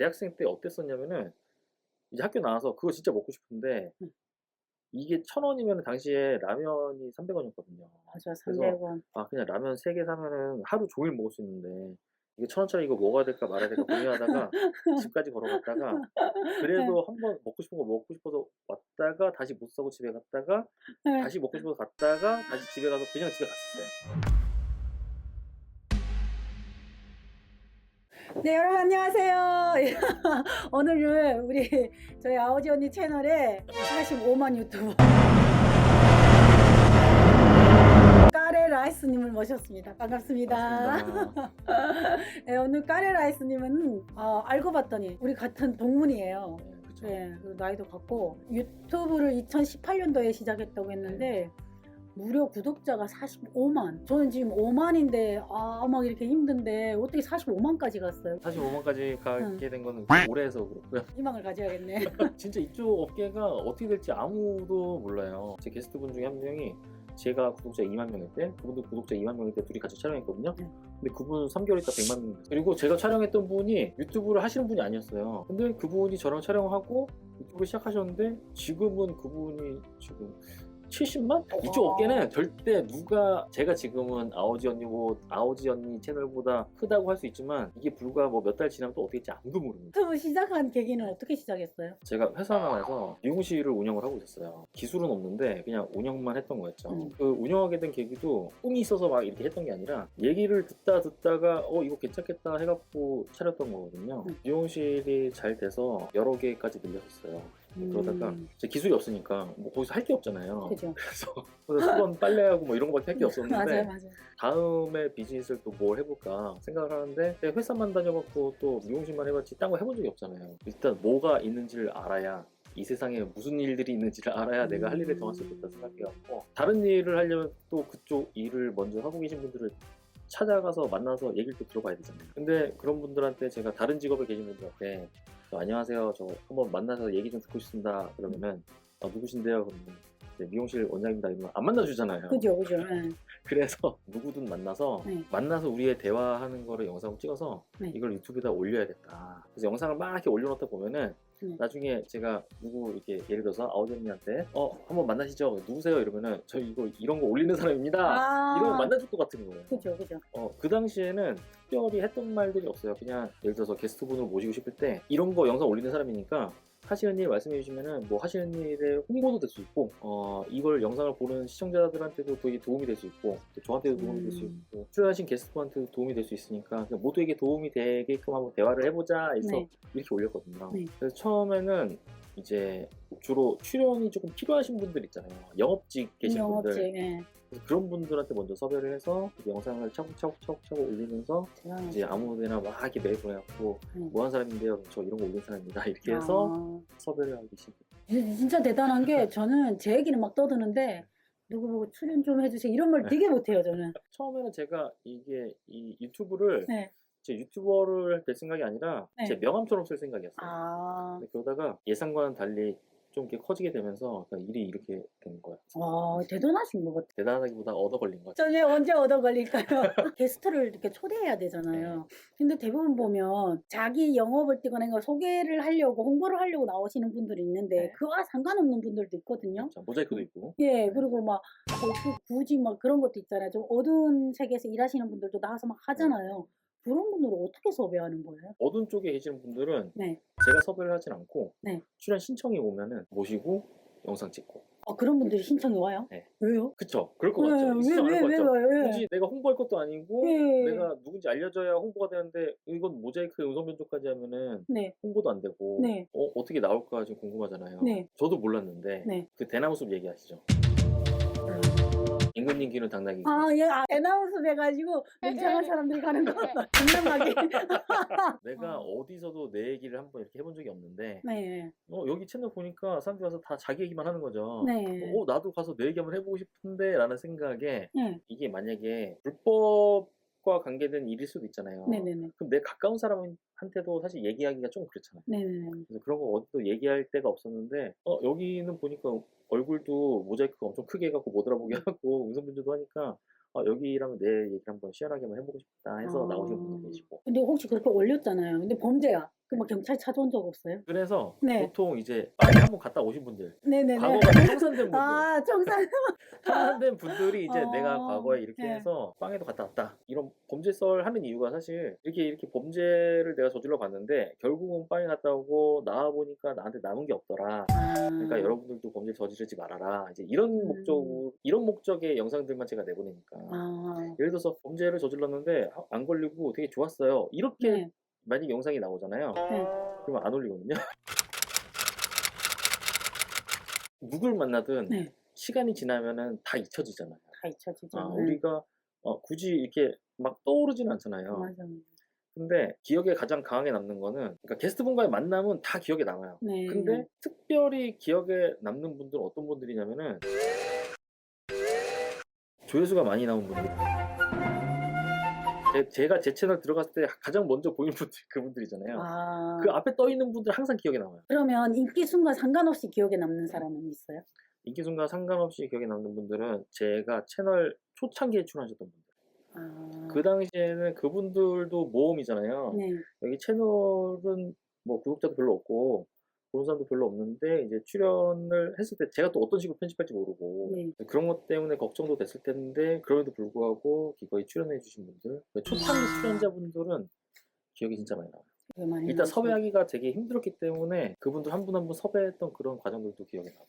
대학생 때 어땠었냐면은 이제 학교 나와서 그거 진짜 먹고 싶은데 음. 이게 천 원이면 당시에 라면이 300원이었거든요. 맞아, 그래서 300원. 아 그냥 라면 3개 사면은 하루 종일 먹을 수 있는데 이게 천 원짜리 이거 먹어야 될까 말아야 될까 고민하다가 집까지 걸어갔다가 그래도 한번 먹고 싶은 거 먹고 싶어서 왔다가 다시 못 사고 집에 갔다가 네. 다시 먹고 싶어서 갔다가 다시 집에 가서 그냥 집에 갔었어요. 네, 여러분 안녕하세요. 오늘은 우리 저희 아오지 언니 채널에 45만 유튜버 까레 라이스님을 모셨습니다. 반갑습니다. 네, 오늘 까레 라이스님은 어, 알고 봤더니 우리 같은 동문이에요. 네, 그쵸. 네, 그 나이도 같고 유튜브를 2018년도에 시작했다고 했는데 무려 구독자가 45만. 저는 지금 5만인데 아 막 이렇게 힘든데 어떻게 45만까지 갔어요? 45만까지 가게 응. 된 거는 올해에서 그렇고요. 희망을 가져야겠네. 진짜 이쪽 업계가 어떻게 될지 아무도 몰라요. 제 게스트분 중에 한 명이 제가 구독자 2만 명일 때, 그분도 구독자 2만 명일 때 둘이 같이 촬영했거든요. 네. 근데 그분 3개월 있다 100만 명. 그리고 제가 촬영했던 분이 유튜브를 하시는 분이 아니었어요. 근데 그분이 저랑 촬영하고 유튜브를 시작하셨는데 지금은 그분이 지금 70만? 이쪽 와. 업계는 절대 누가 제가 지금은 아오지 언니 뭐 아오지 언니 채널보다 크다고 할 수 있지만 이게 불과 뭐 몇 달 지나면 또 어떻게 될지 아무도 모릅니다. 유튜브 시작한 계기는 어떻게 시작했어요? 제가 회사 나와서 미용실을 운영을 하고 있었어요. 기술은 없는데 그냥 운영만 했던 거였죠. 음. 그 운영하게 된 계기도 꿈이 있어서 막 이렇게 했던 게 아니라 얘기를 듣다 듣다가 어 이거 괜찮겠다 해갖고 차렸던 거거든요. 음. 미용실이 잘 돼서 여러 개까지 늘렸었어요. 그러다가 음, 제 기술이 없으니까 뭐 거기서 할 게 없잖아요. 그죠. 그래서 수건 빨래하고 뭐 이런 거밖에 할 게 없었는데 맞아요, 맞아요. 다음에 비즈니스를 또 뭘 해볼까 생각을 하는데 회사만 다녀봤고 또 미용실만 해봤지 딴 거 해본 적이 없잖아요. 일단 뭐가 있는지를 알아야 이 세상에 무슨 일들이 있는지를 알아야 내가 할 일을 정할 수 있겠다 생각해갖고 다른 일을 하려면 또 그쪽 일을 먼저 하고 계신 분들을 찾아가서 만나서 얘기를 또 들어봐야 되잖아요. 근데 그런 분들한테 제가 다른 직업에 계신 분들한테 저 안녕하세요. 저 한번 만나서 얘기 좀 듣고 싶습니다. 그러면은 아, 누구신데요? 그러면 네, 미용실 원장입니다. 이러면 안 만나주잖아요. 그죠, 그죠. 네. 그래서 누구든 만나서 네. 만나서 우리의 대화하는 거를 영상을 찍어서 네. 이걸 유튜브에다 올려야겠다. 그래서 영상을 막 이렇게 올려놓다 보면은 네. 나중에 제가 누구 이렇게 예를 들어서 아우전님한테 어 한번 만나시죠. 누구세요? 이러면은 저 이거 이런 거 올리는 사람입니다. 아, 이러면 만나줄 것 같은 거예요. 그죠, 그죠. 어, 그 당시에는 특별히 했던 말들이 없어요. 그냥 예를 들어서 게스트분을 모시고 싶을 때 이런 거 영상 올리는 사람이니까 하시는 일 말씀해 주시면은 뭐 하시는 일에 홍보도 될 수 있고 어, 이걸 영상을 보는 시청자들한테도 되게 도움이 될 수 있고 또 저한테도 도움이 될수 음. 있고 출연하신 게스트분한테도 도움이 될 수 있으니까 모두에게 도움이 되게끔 한번 대화를 해보자 해서 네. 이렇게 올렸거든요. 네. 그래서 처음에는 이제 주로 출연이 조금 필요하신 분들 있잖아요. 영업직 계신 분들 영업직, 예. 그런 분들한테 먼저 섭외를 해서 그 영상을 차곡차곡차곡 올리면서 제가 이제 아무데나 막 이렇게 메일 보내갖고 음. 뭐 하는 사람인데요? 저 이런 거 올린 사람입니다. 이렇게 해서 아. 섭외를 하기 시작해요. 진- 진짜 대단한 게 저는 제 얘기는 막 떠드는데 누구 보고 출연 좀 해주세요 이런 말 되게 못해요 저는 처음에는 제가 이게 이 유튜브를 네. 제 유튜버를 될 생각이 아니라 네. 제 명함처럼 쓸 생각이었어요. 아, 근데 그러다가 예상과는 달리 좀 이렇게 커지게 되면서 그냥 일이 이렇게 된 거예요. 와 대단하신 것 같아요 대단하기보다 얻어 걸린 거죠. 전에 언제 얻어 걸릴까요? 게스트를 이렇게 초대해야 되잖아요. 근데 대부분 보면 자기 영업을 뛰거나 이거 소개를 하려고 홍보를 하려고 나오시는 분들이 있는데 네. 그와 상관없는 분들도 있거든요. 그렇죠. 모자이크도 있고. 예, 그리고 막 어, 그 굳이 막 그런 것도 있잖아요. 좀 어두운 세계에서 일하시는 분들도 나와서 막 하잖아요. 그런 분들은 어떻게 섭외하는 거예요? 어두운 쪽에 계시는 분들은 네. 제가 섭외를 하진 않고 네. 출연 신청이 오면은 모시고 영상 찍고. 아, 그런 분들이 신청이 와요? 네. 왜요? 그쵸? 그럴 것 왜, 같죠? 왜, 신청 왜, 안할 것 왜, 같죠? 왜, 왜? 굳이 내가 홍보할 것도 아니고 네. 내가 누군지 알려줘야 홍보가 되는데 이건 모자이크 음성 변조까지 하면은 네, 홍보도 안 되고 네. 어, 어떻게 나올까 지금 궁금하잖아요. 네. 저도 몰랐는데 네. 그 대나무 숲 얘기하시죠. 임금님 귀는 당나귀. 아, 예, 아, 애나운서 해가지고 이상한 사람들이 가는 거 분명하게. 내가 어. 어디서도 내 얘기를 한번 이렇게 해본 적이 없는데 네, 어, 여기 채널 보니까 사람들이 와서 다 자기 얘기만 하는 거죠. 네. 어, 나도 가서 내 얘기 한번 해보고 싶은데 라는 생각에 네, 이게 만약에 불법 과 관계된 일일 수도 있잖아요. 네네네. 그럼 내 가까운 사람한테도 사실 얘기하기가 좀 그렇잖아요. 네네네. 그래서 그런 거 어디도 얘기할 데가 없었는데 어, 여기는 보니까 얼굴도 모자이크가 엄청 크게 해갖고 못 알아보게 하고 음성 변조도 하니까 아, 여기라면 내 얘기를 한번 시원하게 한번 해보고 싶다 해서 아. 나오시는 분도 계시고 근데 혹시 그렇게 올렸잖아요. 근데 범죄야. 그뭐 경찰 찾아온 적 없어요? 그래서 네. 보통 이제 빵에 한번 갔다 오신 분들 네네네. 과거가 청산된 분들 아 정산. 청산된 분들이 이제 어, 내가 과거에 이렇게 네. 해서 빵에도 갔다 왔다 이런 범죄썰 하는 이유가 사실 이렇게 이렇게 범죄를 내가 저질러 봤는데 결국은 빵에 갔다 오고 나와 보니까 나한테 남은 게 없더라 그러니까 여러분들도 범죄 저지르지 말아라 이제 이런 음. 목적 이런 목적의 영상들만 제가 내보내니까 아, 예를 들어서 범죄를 저질렀는데 아, 안 걸리고 되게 좋았어요 이렇게 네. 만약 영상이 나오잖아요 네. 그러면 안 올리거든요 누굴 만나든 네. 시간이 지나면은 다 잊혀지잖아요 다 잊혀지죠. 아, 네. 우리가 어, 굳이 이렇게 막 떠오르진 않잖아요 맞아. 근데 기억에 가장 강하게 남는 거는 그러니까 게스트분과의 만남은 다 기억에 남아요 네. 근데 특별히 기억에 남는 분들은 어떤 분들이냐면은 조회수가 많이 나온 분들. 제- 제가 제 채널 들어갔을 때 가장 먼저 보이는 분들 그분들이잖아요. 아, 그 앞에 떠 있는 분들 항상 기억에 남아요. 그러면 인기 순간 상관없이 기억에 남는 사람은 있어요? 인기 순간 상관없이 기억에 남는 분들은 제가 채널 초창기에 출연하셨던 분들. 아, 그 당시에는 그분들도 모험이잖아요. 네. 여기 채널은 뭐 구독자도 별로 없고 보는 사람도 별로 없는데 이제 출연을 했을 때 제가 또 어떤 식으로 편집할지 모르고 네. 그런 것 때문에 걱정도 됐을 텐데 그럼에도 불구하고 기꺼이 출연해 주신 분들 초창기 출연자분들은 기억이 진짜 많이 나요. 일단 나죠. 섭외하기가 되게 힘들었기 때문에 그분들 한 분 한 분 섭외했던 그런 과정들도 기억에 나고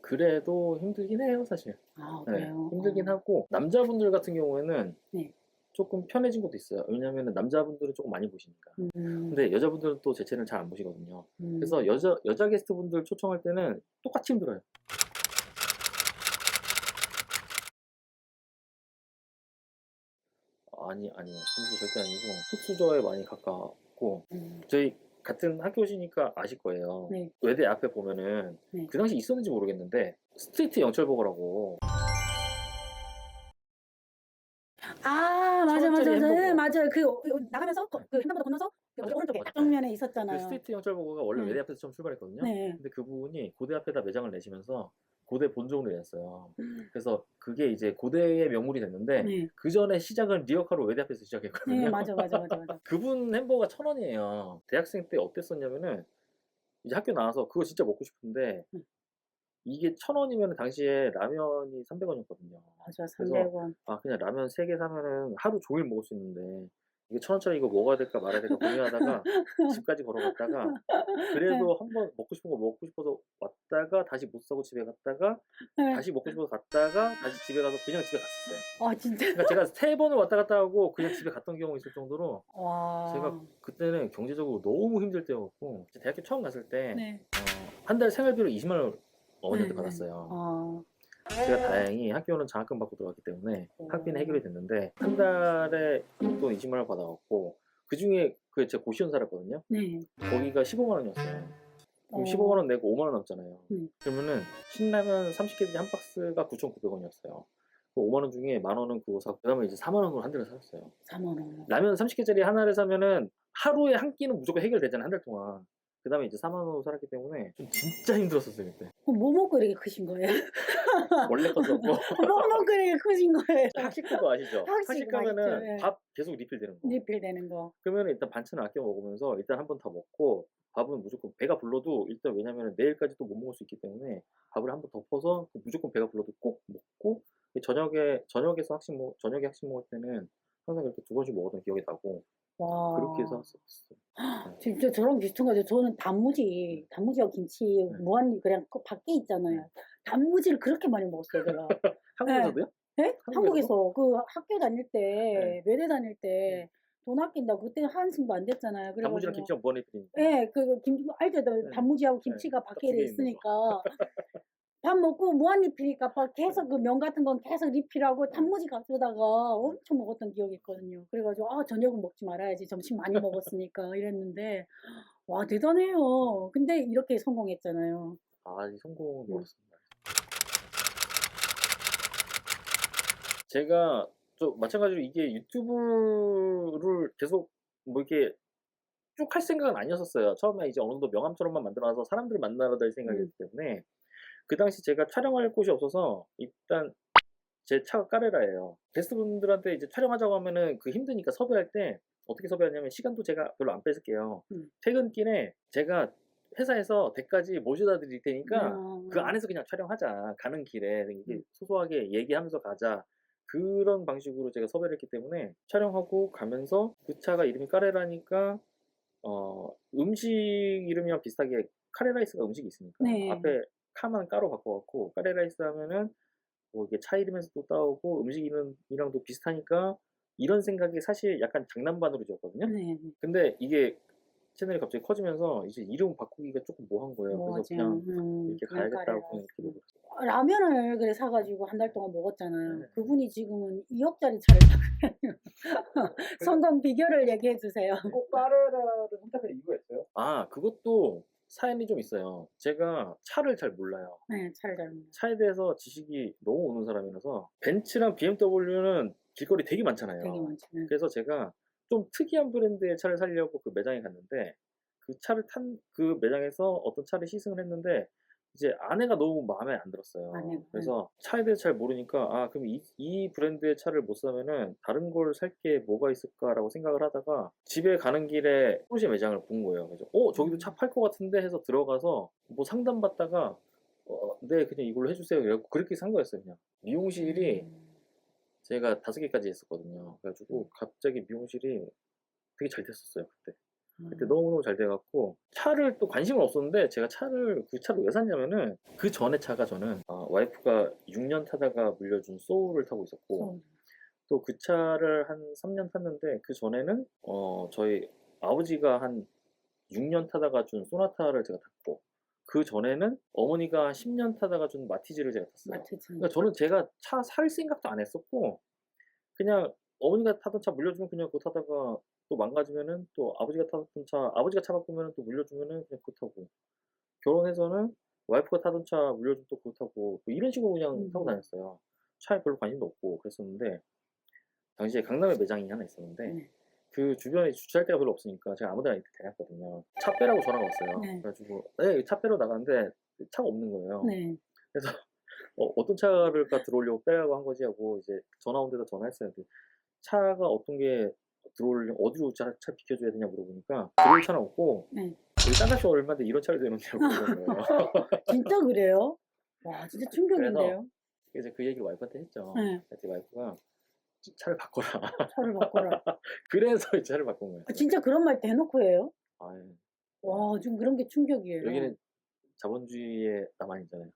그래도 힘들긴 해요 사실 아, 네, 그래요? 힘들긴 어. 하고 남자분들 같은 경우에는 네. 조금 편해진 것도 있어요 왜냐하면 남자분들은 조금 많이 보시니까 음, 근데 여자분들은 또 제 채널 잘 안 보시거든요 음. 그래서 여자 여자 게스트분들 초청할 때는 똑같이 힘들어요. 아니 아니요 힘수 절대 아니고 흑수저에 많이 가깝고 음, 저희 같은 학교시니까 아실 거예요. 네. 외대 앞에 보면은 네. 그 당시 있었는지 모르겠는데 스트리트 영철버거라고 맞아요 그 어, 나가면서 거- 그 횡단보도 건너서 맞아, 오른쪽에 맞아. 정면에 그 있었잖아요. 스트리트 영철버거가 원래 네. 외대 앞에서 처음 출발했거든요. 네. 근데 그분이 고대 앞에다 매장을 내시면서 고대 본종을 내셨어요. 그래서 그게 이제 고대의 명물이 됐는데 네. 그 전에 시작은 리어카로 외대 앞에서 시작했거든요. 네 맞아 맞아 맞아 맞아. 그분 햄버거가 천 원이에요. 대학생 때 어땠었냐면은 이제 학교 나와서 그거 진짜 먹고 싶은데 음. 이게 천 원이면 당시에 라면이 300원이었거든요. 맞아 그래서 300원. 아 그냥 라면 3개 사면은 하루 종일 먹을 수 있는데 이게 천 원짜리 이거 먹어야 될까 말아야 될까 고민하다가 집까지 걸어갔다가 그래도 한 번 먹고 싶은 거 먹고 싶어서 왔다가 다시 못 사고 집에 갔다가 네. 다시 먹고 싶어서 갔다가 다시 집에 가서 그냥 집에 갔었어요. 아 진짜. 그러니까 제가 세 번을 왔다 갔다 하고 그냥 집에 갔던 경우 있을 정도로 와. 제가 그때는 경제적으로 너무 힘들 때였고 대학교 처음 갔을 때 네. 한달 생활비로 20만 원 어머니한테 네, 네. 받았어요. 아. 제가 다행히 학교는 장학금 받고 들어갔기 때문에 오. 학비는 해결이 됐는데 한 달에 용돈 20만 원 받아갖고 그 중에 그 제가 고시원 살았거든요. 네. 거기가 15만 원이었어요. 그럼 어. 15만 원 내고 5만 원 남잖아요. 음. 그러면은 신라면 30개짜리 한 박스가 9,900원이었어요. 그 5만 원 중에 만 원은 그거 사고 그다음에 이제 4만 원으로 한 달을 살았어요. 4만 원. 라면 30개짜리 하나를 사면은 하루에 한 끼는 무조건 해결되잖아요 한 달 동안 그 다음에 이제 4만 원으로 살았기 때문에 좀 진짜 힘들었었어요 그때 뭐 먹고 이렇게 크신 거예요? 원래 컸었고 뭐 먹고 이렇게 크신 거예요? 학식도 아시죠? 학식 학식 가면은 예. 밥 계속 리필되는 거 리필 되는 거. 그러면 일단 반찬을 아껴 먹으면서 일단 한번더 먹고 밥은 무조건 배가 불러도 일단 왜냐면 내일까지 또 못 먹을 수 있기 때문에 밥을 한 번 덮어서 무조건 배가 불러도 꼭 먹고 저녁에 저녁에서 학식 먹 저녁에 학식 먹을 때는 항상 그렇게 두 번씩 먹었던 기억이 나고 와. 그렇게 해서 했었어요. 진짜 저랑 비슷한 거죠. 저는 단무지, 단무지와 김치 네. 무한 그냥 그 밖에 있잖아요. 단무지를 그렇게 많이 먹었어요, 제가. 한국에서도요? 네? 한국에서 그 학교 다닐 때, 네. 외대 다닐 때 돈 아낀다고 그때는 한숨도 안 됐잖아요. 단무지랑 그래가지고 김치랑 무한 리필이니까. 네, 그 김, 알죠? 네. 단무지하고 김치가 딱 밖에 있는 있으니까. 밥 먹고 무한 리필이니까 밥 계속 그 면 같은 건 계속 리필하고 단무지 가져다가 엄청 먹었던 기억이 있거든요. 그래가지고 아 저녁은 먹지 말아야지 점심 많이 먹었으니까 이랬는데 와 대단해요. 근데 이렇게 성공했잖아요. 아, 이 성공은 음. 멀었습니다. 제가 좀 마찬가지로 이게 유튜브를 계속 뭐 이렇게 쭉 할 생각은 아니었었어요. 처음에 이제 어느 정도 명함처럼만 만들어놔서 사람들 만나러 다닐 생각이었기 때문에 그 당시 제가 촬영할 곳이 없어서 일단 제 차가 까레라예요. 게스트분들한테 이제 촬영하자고 하면은 그 힘드니까 섭외할 때 어떻게 섭외하냐면 시간도 제가 별로 안 뺏을게요. 음. 퇴근길에 제가 회사에서 댁까지 모셔다 드릴 테니까 어, 그 안에서 그냥 촬영하자. 가는 길에 음. 소소하게 얘기하면서 가자. 그런 방식으로 제가 섭외를 했기 때문에 촬영하고 가면서 그 차가 이름이 까레라니까 어, 음식 이름이랑 비슷하게 카레라이스가 음식이 있으니까 네. 앞에 카만 까로 바꿔갖고 카레라이스 하면은 뭐 이게 차 이름에서 또 따오고 음식 이름이랑도 비슷하니까 이런 생각이 사실 약간 장난반으로 지었거든요. 네. 근데 이게 채널이 갑자기 커지면서 이제 이름 바꾸기가 조금 뭐한 거예요. 뭐 그래서? 그냥 음, 이렇게 가야겠다고. 그냥 이렇게 라면을 그래 사가지고 한 달 동안 먹었잖아요. 네. 그분이 지금은 2억짜리 차를 타고 성공 비결을 얘기해 주세요. 꼭 까레라를 선택한 이유가 있어요? 아 그것도 사연이 좀 있어요. 제가 차를 잘 몰라요. 네, 차를 잘 먹어요. 차에 대해서 지식이 너무 오는 사람이라서 벤츠랑 BMW는 길거리 되게 많잖아요. 되게. 네. 그래서 제가 좀 특이한 브랜드의 차를 살려고 그 매장에 갔는데 그 차를 탄 그 매장에서 어떤 차를 시승을 했는데 이제 아내가 너무 마음에 안 들었어요. 아내가, 그래서 차에 대해 잘 모르니까 아 그럼 이, 이 브랜드의 차를 못 사면은 다른 걸 살 게 뭐가 있을까라고 생각을 하다가 집에 가는 길에 포르쉐 매장을 본 거예요. 그래서 어 저기도 차 팔 것 같은데 해서 들어가서 뭐 상담 받다가 어, 네 그냥 이걸로 해주세요. 이래고 그렇게 산 거였어요 그냥 미용실이 음. 제가 다섯 개까지 했었거든요. 그래가지고 갑자기 미용실이 되게 잘 됐었어요 그때. 그때 음. 너무너무 잘 돼갖고 차를 또 관심은 없었는데 제가 차를 그 차를 왜 샀냐면은 그 전에 차가 저는 아, 와이프가 6년 타다가 물려준 소울을 타고 있었고 음. 또그 차를 한 3년 탔는데 그 전에는 어 저희 아버지가 한 6년 타다가 준 소나타를 제가 탔고 그 전에는 어머니가 10년 타다가 준 마티즈를 제가 탔어요. 마트츠. 그러니까 저는 제가 차 살 생각도 안 했었고 그냥 어머니가 타던 차 물려주면 그냥 그거 타다가 또 망가지면은 또 아버지가 타던 차 아버지가 차 바꾸면은 또 물려주면은 그냥 그거 타고 결혼해서는 와이프가 타던 차 물려주면 또 그거 타고 뭐 이런 식으로 그냥 음. 타고 다녔어요 차에 별로 관심도 없고 그랬었는데 당시에 강남에 매장이 하나 있었는데 네. 그 주변에 주차할 데가 별로 없으니까 제가 아무 데나 이렇게 다녔거든요 차 빼라고 전화가 왔어요 네. 그래가지고 네 차 빼러 나갔는데 차가 없는 거예요 네. 어, 어떤 차를 가 들어오려고 빼라고 한 거지 하고 이제 전화 온 데다 전화했어요. 차가 어떤 게 들어오려면 어디로 차, 차 비켜줘야 되냐 물어보니까 들어올 차는 없고 네. 여기 딴 값이 얼마인데 이런 차를 대놓냐고 그러는 거예요. 진짜 그래요? 와, 진짜 충격인데요. 그래서 그 얘기를 와이프한테 했죠. 네. 그랬더니 와이프가 차를 바꿔라. 차를 바꿔라. 그래서 이 차를 바꾼 거예요. 아, 진짜 그런 말 대놓고 해요? 아유, 와, 지금 그런 게 충격이에요. 여기는 자본주의의 나만이잖아요.